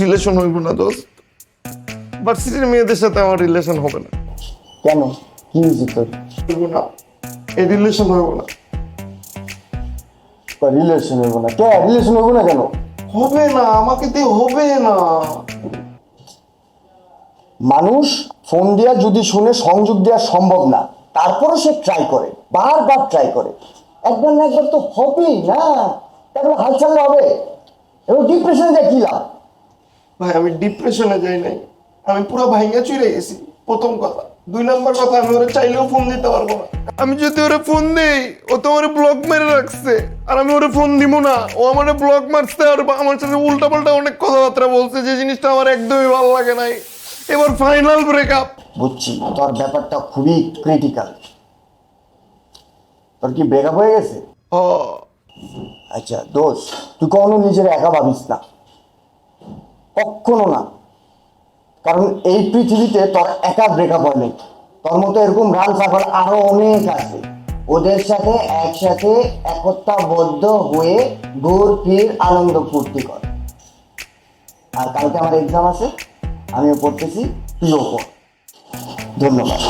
Relation হইব না দোস্ত। ভার্সিটির মেয়েদের সাথে আমার রিলেশন হবে না। কেন? কি হয়েছে তোর? হইব না। এই রিলেশন হইব না। রিলেশন হইব না। কে? রিলেশন হইব না কেন? হবে না আমাকে দিয়ে হবে না। মানুষ ফোন দিয়া যদি শুনে সংযোগ দেওয়া সম্ভব না তারপরে সে ট্রাই করে বারবার ট্রাই করে। একবার না একবার তো হবেই না। তারপরে হাল ছাড়লে হবে। এবং ডিপ্রেশনে যায় কি লাভ? ভাই আমি ডিপ্রেশনে যাই নাই। আমি পুরো ভাইঙ্গা চুরে গেছি প্রথম কথা। দুই নাম্বার কথা আমি ওরা চাইলেও ফোন দিতে পারব না। আমি যদি ওরে ফোন দেই ও তো আমার ব্লক মেরে রাখছে আর আমি ওরে ফোন দিব না। ও আমার ব্লক মারছে আর আমার সাথে উল্টা পাল্টা অনেক কথাবার্তা বলছে যে জিনিসটা আমার একদমই ভালো লাগে নাই। এবার ফাইনাল ব্রেকআপ বুঝছি তোর ব্যাপারটা খুবই ক্রিটিক্যাল তোর কি ব্রেকআপ হয়ে গেছে? ও আচ্ছা দোষ তুই কখনো নিজের একা ভাবিস না। কখনো না। কারণ এই পৃথিবীতে তোর একা ব্রেকআপ হয়নি তোর মতো এরকম রান পাগল আরও অনেক আছে। ওদের সাথে একসাথে একতাবদ্ধ হয়ে ঘুর ফির আনন্দ ফুর্তি কর। আর কালকে আমার এক্সাম আছে, আমিও পড়তেছি পড় ধন্যবাদ।